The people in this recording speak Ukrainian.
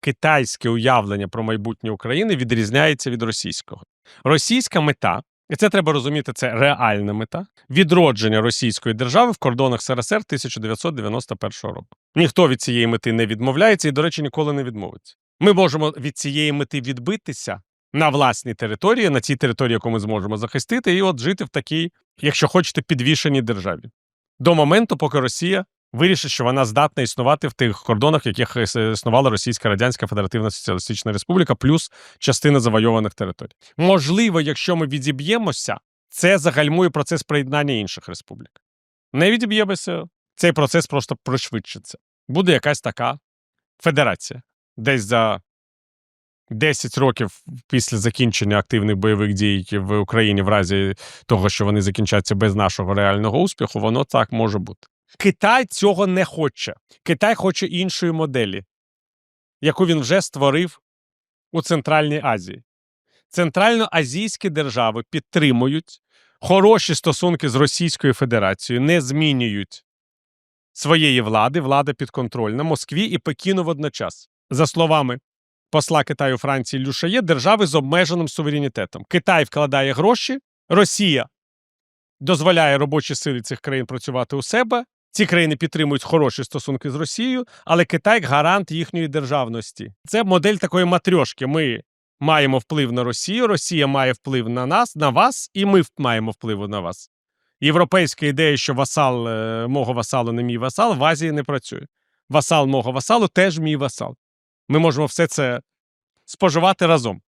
китайське уявлення про майбутнє України відрізняється від російського. Російська мета, і це треба розуміти, це реальна мета відродження російської держави в кордонах СРСР 1991 року. Ніхто від цієї мети не відмовляється і, до речі, ніколи не відмовиться. Ми можемо від цієї мети відбитися на власній території, на цій території, яку ми зможемо захистити, і от жити в такій, якщо хочете, підвішеній державі. До моменту, поки Росія вирішить, що вона здатна існувати в тих кордонах, в яких існувала Російська Радянська Федеративна Соціалістична Республіка, плюс частина завойованих територій. Можливо, якщо ми відіб'ємося, це загальмує процес приєднання інших республік. Не відіб'ємося, цей процес просто пришвидшиться. Буде якась така федерація. Десь за 10 років після закінчення активних бойових дій в Україні, в разі того, що вони закінчаться без нашого реального успіху, воно так може бути. Китай цього не хоче. Китай хоче іншої моделі, яку він вже створив у Центральній Азії. Центральноазійські держави підтримують хороші стосунки з Російською Федерацією, не змінюють своєї влади, влада підконтрольна Москві і Пекіну водночас. За словами посла Китаю Франції Люшає, держави з обмеженим суверенітетом. Китай вкладає гроші, Росія дозволяє робочі сили цих країн працювати у себе. Ці країни підтримують хороші стосунки з Росією, але Китай гарант їхньої державності. Це модель такої матрьошки. Ми маємо вплив на Росію, Росія має вплив на нас, на вас, і ми маємо вплив на вас. Європейська ідея, що васал е, мого васалу не мій васал, в Азії не працює. Васал мого васалу теж мій васал. Ми можемо все це споживати разом.